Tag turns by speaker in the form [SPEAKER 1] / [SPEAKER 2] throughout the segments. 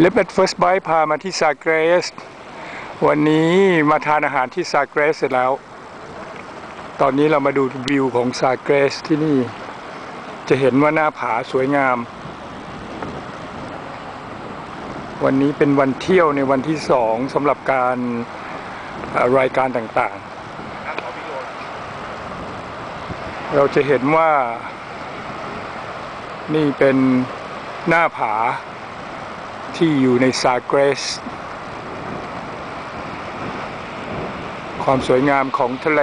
[SPEAKER 1] เลเบตเฟิร์สไบพามาที่ซาเกรส วันนี้มาทานอาหารที่ซาเกรสเสร็จแล้ว ตอนนี้เรามาดูวิวของซาเกรสที่นี่ จะเห็นว่าหน้าผาสวยงาม วันนี้เป็นวันเที่ยวในวันที่สองสำหรับการรายการต่างๆ เราจะเห็นว่านี่เป็นหน้าผา ที่อยู่ในซาเกรส ความสวยงามของทะเล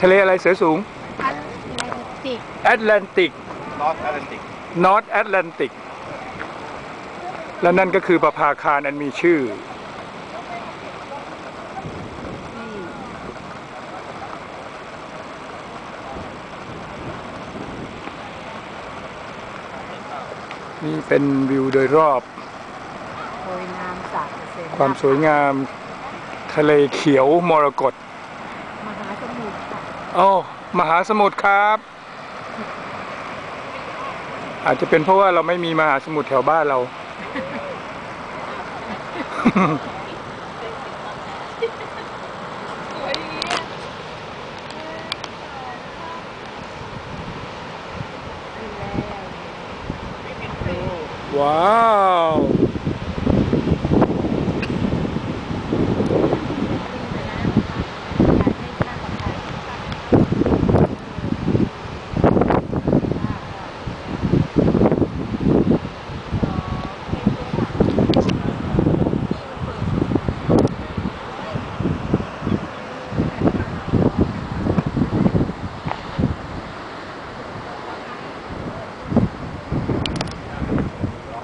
[SPEAKER 1] ทะเลอะไรเสือสูง
[SPEAKER 2] ติก
[SPEAKER 1] แอตแลนติก
[SPEAKER 3] นอร์ทแอตแลนติก
[SPEAKER 1] นอร์ทแอตแลนติก และนั่นก็คือประภาคารอันมีชื่อ นี่เป็นวิวโดยรอบ
[SPEAKER 2] โดยน้ำสาดเปอร์เซ็นต์
[SPEAKER 1] ความสวยงามทะเลเขียวมรกต
[SPEAKER 2] มหาสมุทรค่ะ
[SPEAKER 1] โอ้มหาสมุทรครับ อาจจะเป็นเพราะว่าเราไม่มีมหาสมุทรแถวบ้านเรา Wow!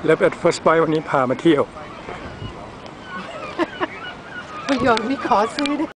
[SPEAKER 1] แล้วเป็ด first bite วันนี้พามาเที่ยว
[SPEAKER 2] ประโยชน์มีขอซื้อด้วย